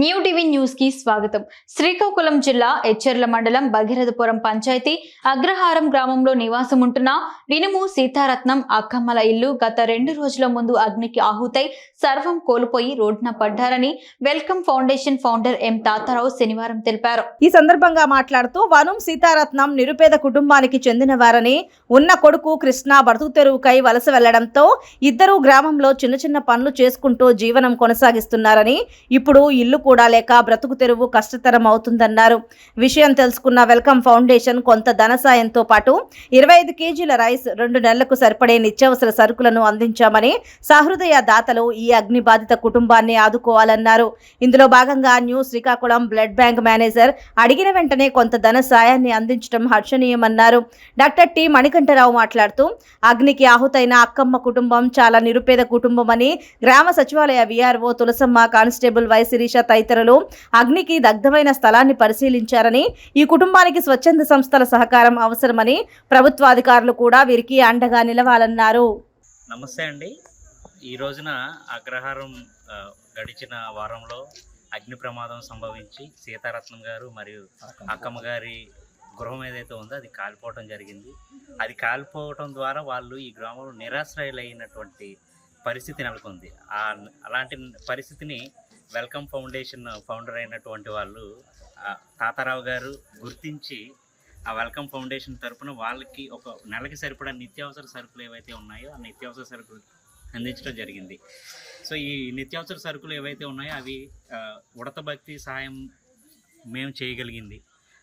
New TV న్యూస్కి స్వాగతం. శ్రీకాకుళం జిల్లా ఎచ్చెర్ల మండలం భగీరథపురం పంచాయతీ అగ్రహారం గ్రామంలో నివాసం ఉంటున్న వినుము సీతారత్నం అక్కమ్మల ఇల్లు గత రెండు రోజుల ముందు అగ్నికి ఆహుతై సర్వం కోల్పోయి రోడ్డున పడ్డారని welcome foundation founder M Tatarao శనివారం తెలిపారు. ఈ సందర్భంగా మాట్లాడుతూ వనం సీతారత్నం నిరుపేద కుటుంబానికి చెందినవారని ఉన్న కొడుకు కృష్ణ బతుకు తెరువుకై వలస వెళ్ళడంతో ఇద్దరు గ్రామంలో చిన్న చిన్న పనులు చేసుకుంటూ జీవనం కొనసాగిస్తున్నారని ఇప్పుడు ఇల్లు కూడా లేక బ్రతుకు తెరువు కష్టతరం అవుతుందన్నారు. విషయం తెలుసుకున్న వెల్కమ్ ఫౌండేషన్ కొంత ధన సాయంతో పాటు ఇరవై ఐదు కేజీల రైస్ రెండు నెలలకు సరిపడే నిత్యావసర సరుకులను అందించామని సహృదయ దాతలు ఈ అగ్ని బాధిత కుటుంబాన్ని ఆదుకోవాలన్నారు. ఇందులో భాగంగా new Srikakulam blood bank manager అడిగిన వెంటనే కొంత ధన సాయాన్ని అందించడం హర్షణీయమన్నారు. డాక్టర్ టి మణికంఠరావు మాట్లాడుతూ అగ్నికి ఆహుతైన అక్కమ్మ కుటుంబం చాలా నిరుపేద కుటుంబమని గ్రామ సచివాలయ VRO Tulasamma constable Y Sirisha తదితరులు అగ్నికి దగ్ధమైన స్థలాన్ని పరిశీలించారని ఈ కుటుంబానికి స్వచ్ఛంద సంస్థల సహకారం అవసరమని ప్రభుత్వాధికారులు కూడా వీరికి అండగా నిలవాలన్నారు. నమస్తే అండి. ఈ రోజున అగ్రహారం గడిచిన వారంలో అగ్ని ప్రమాదం సంభవించి సీతారత్నం గారు మరియు అక్కమ్మ గారి గృహం ఏదైతే ఉందో అది కాలిపోవటం జరిగింది. అది కాలిపోవటం ద్వారా వాళ్ళు ఈ గ్రామంలో నిరాశ్రయులైనటువంటి పరిస్థితి నెలకొంది. అలాంటి పరిస్థితిని వెల్కమ్ ఫౌండేషన్ ఫౌండర్ అయినటువంటి వాళ్ళు తాతారావు గారు గుర్తించి ఆ వెల్కమ్ ఫౌండేషన్ తరపున వాళ్ళకి ఒక నెలకి సరిపడా నిత్యావసర సరుకులు ఏవైతే ఉన్నాయో ఆ నిత్యావసర సరుకులు అందించడం జరిగింది. సో ఈ నిత్యావసర సరుకులు ఏవైతే ఉన్నాయో అవి ఉడత భక్తి సహాయం మేము చేయగలిగింది.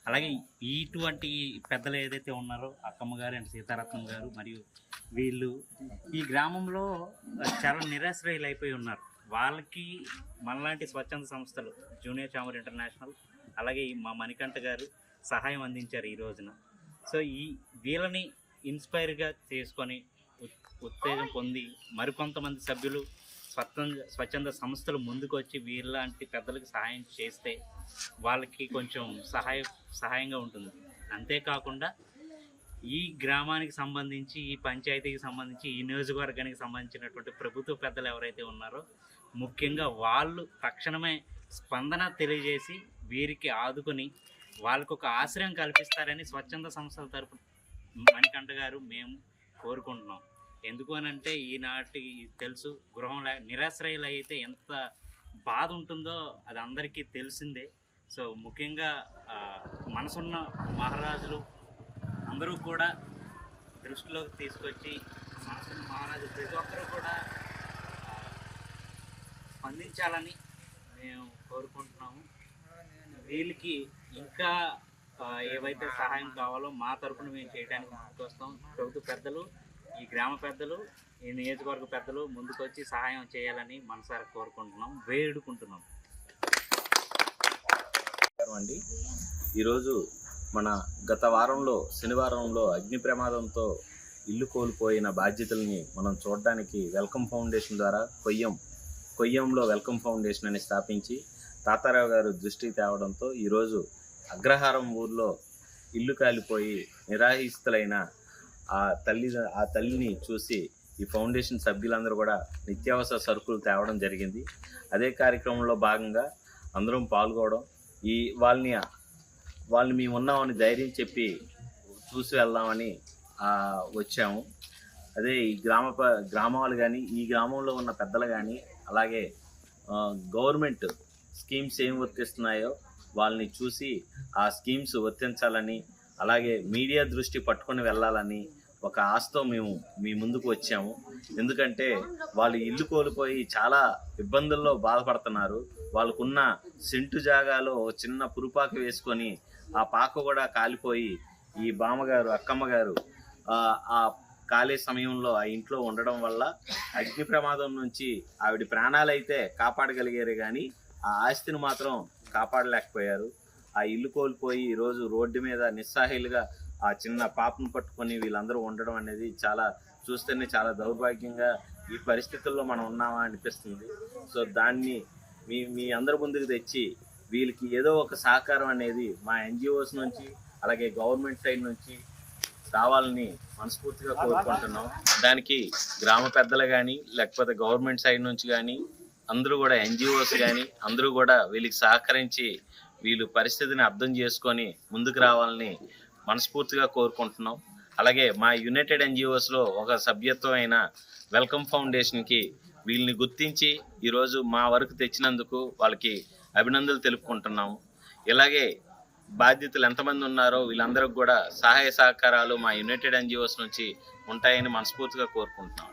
అలాగే ఇటువంటి పెద్దలు ఏదైతే ఉన్నారో అక్కమ్మ గారు అండ్ సీతారత్నం గారు మరియు వీళ్ళు ఈ గ్రామంలో చాలా నిరాశ్రయులు అయిపోయి ఉన్నారు. వాళ్ళకి మనలాంటి స్వచ్ఛంద సంస్థలు జూనియర్ చామర్ ఇంటర్నేషనల్ అలాగే మా మణికంఠ గారు సహాయం అందించారు ఈ రోజున. సో ఈ వీళ్ళని ఇన్స్పైర్గా చేసుకొని ఉత్తేజం పొంది మరికొంతమంది సభ్యులు స్వచ్ఛంద స్వచ్ఛంద సంస్థలు ముందుకు వచ్చి వీళ్ళలాంటి పెద్దలకు సహాయం చేస్తే వాళ్ళకి కొంచెం సహాయ సహాయంగా ఉంటుంది. అంతేకాకుండా ఈ గ్రామానికి సంబంధించి ఈ పంచాయతీకి సంబంధించి ఈ నియోజకవర్గానికి సంబంధించినటువంటి ప్రభుత్వ పెద్దలు ఎవరైతే ఉన్నారో ముఖ్యంగా వాళ్ళు తక్షణమే స్పందన తెలియజేసి వీరికి ఆదుకొని వాళ్ళకు ఒక ఆశ్రయం కల్పిస్తారని స్వచ్ఛంద సంస్థల తరపు మణికంఠ గారు మేము కోరుకుంటున్నాం. ఎందుకు అని అంటే ఈనాటి తెలుసు గృహం నిరాశ్రయాలు అయితే ఎంత బాధ ఉంటుందో అది అందరికీ తెలిసిందే. సో ముఖ్యంగా మనసున్న మహారాజులు అందరూ కూడా దృష్టిలోకి తీసుకొచ్చి మనసున్న మహారాజు ప్రతి ఒక్కరూ కూడా స్పందించాలని మేము కోరుకుంటున్నాము. వీళ్ళకి ఇంకా ఏవైతే సహాయం కావాలో మా తరపున మేము చేయడానికి ముందుకు వస్తాం ప్రభుత్వ పెద్దలు ఈ గ్రామ పెద్దలు ఈ నియోజకవర్గ పెద్దలు ముందుకొచ్చి సహాయం చేయాలని మనసారా కోరుకుంటున్నాం వేడుకుంటున్నాం. అండి ఈరోజు మన గత వారంలో శనివారంలో అగ్ని ప్రమాదంతో ఇల్లు కోల్పోయిన బాధ్యతల్ని మనం చూడడానికి వెల్కమ్ ఫౌండేషన్ ద్వారా కొయ్యం కొయ్యంలో వెల్కమ్ ఫౌండేషన్ అని స్థాపించి తాతారావు గారు దృష్టి తేవడంతో ఈరోజు అగ్రహారం ఊర్లో ఇల్లు కాలిపోయి నిరాహిస్తులైన ఆ తల్లి ఆ తల్లిని చూసి ఈ ఫౌండేషన్ సభ్యులందరూ కూడా నిత్యావసర సరుకులు తేవడం జరిగింది. అదే కార్యక్రమంలో భాగంగా అందరం పాల్గొవడం ఈ వాళ్ళని వాళ్ళని మేము ఉన్నామని ధైర్యం చెప్పి చూసి వెళ్దామని వచ్చాము. అదే ఈ గ్రామ గ్రామాలు కానీ ఈ గ్రామంలో ఉన్న పెద్దలు కానీ అలాగే గవర్నమెంట్ స్కీమ్స్ ఏం వర్తిస్తున్నాయో వాళ్ళని చూసి ఆ స్కీమ్స్ వర్తించాలని అలాగే మీడియా దృష్టి పట్టుకొని వెళ్ళాలని ఒక ఆశతో మేము మీ ముందుకు వచ్చాము. ఎందుకంటే వాళ్ళు ఇల్లు కోల్పోయి చాలా ఇబ్బందుల్లో బాధపడుతున్నారు. వాళ్ళకున్న సెంటు జాగాలో చిన్న పురుపాక వేసుకొని ఆ పాక కూడా కాలిపోయి ఈ బామ్మగారు అక్కమ్మ గారు ఆ ఖాళీ సమయంలో ఆ ఇంట్లో ఉండడం వల్ల అగ్ని ప్రమాదం నుంచి ఆవిడ ప్రాణాలైతే కాపాడగలిగారు కానీ ఆ ఆస్తిని మాత్రం కాపాడలేకపోయారు. ఆ ఇల్లు కోల్పోయి ఈరోజు రోడ్డు మీద నిస్సాహిలుగా ఆ చిన్న పాపను పట్టుకొని వీళ్ళందరూ ఉండడం అనేది చాలా చూస్తేనే చాలా దౌర్భాగ్యంగా ఈ పరిస్థితుల్లో మనం ఉన్నామా అనిపిస్తుంది. సో దాన్ని మీ మీ అందరి ముందుకు తెచ్చి వీళ్ళకి ఏదో ఒక సహకారం అనేది మా ఎన్జిఓస్ నుంచి అలాగే గవర్నమెంట్ సైడ్ నుంచి రావాలని మనస్ఫూర్తిగా కోరుకుంటున్నాం. దానికి గ్రామ పెద్దలు కానీ లేకపోతే గవర్నమెంట్ సైడ్ నుంచి కానీ అందరూ కూడా ఎన్జిఓస్ కానీ అందరూ కూడా వీళ్ళకి సహకరించి వీళ్ళు పరిస్థితిని అర్థం చేసుకొని ముందుకు రావాలని మనస్ఫూర్తిగా కోరుకుంటున్నాం. అలాగే మా యునైటెడ్ ఎన్జిఓస్లో ఒక సభ్యత్వం అయిన వెల్కమ్ ఫౌండేషన్కి వీళ్ళని గుర్తించి ఈరోజు మా వరకు తెచ్చినందుకు వాళ్ళకి అభినందనలు తెలుపుకుంటున్నాము. ఇలాగే బాధ్యతలు ఎంతమంది ఉన్నారో వీళ్ళందరికి కూడా సహాయ సహకారాలు మా యునైటెడ్ ఎన్జిఓస్ నుంచి ఉంటాయని మనస్ఫూర్తిగా కోరుకుంటున్నాం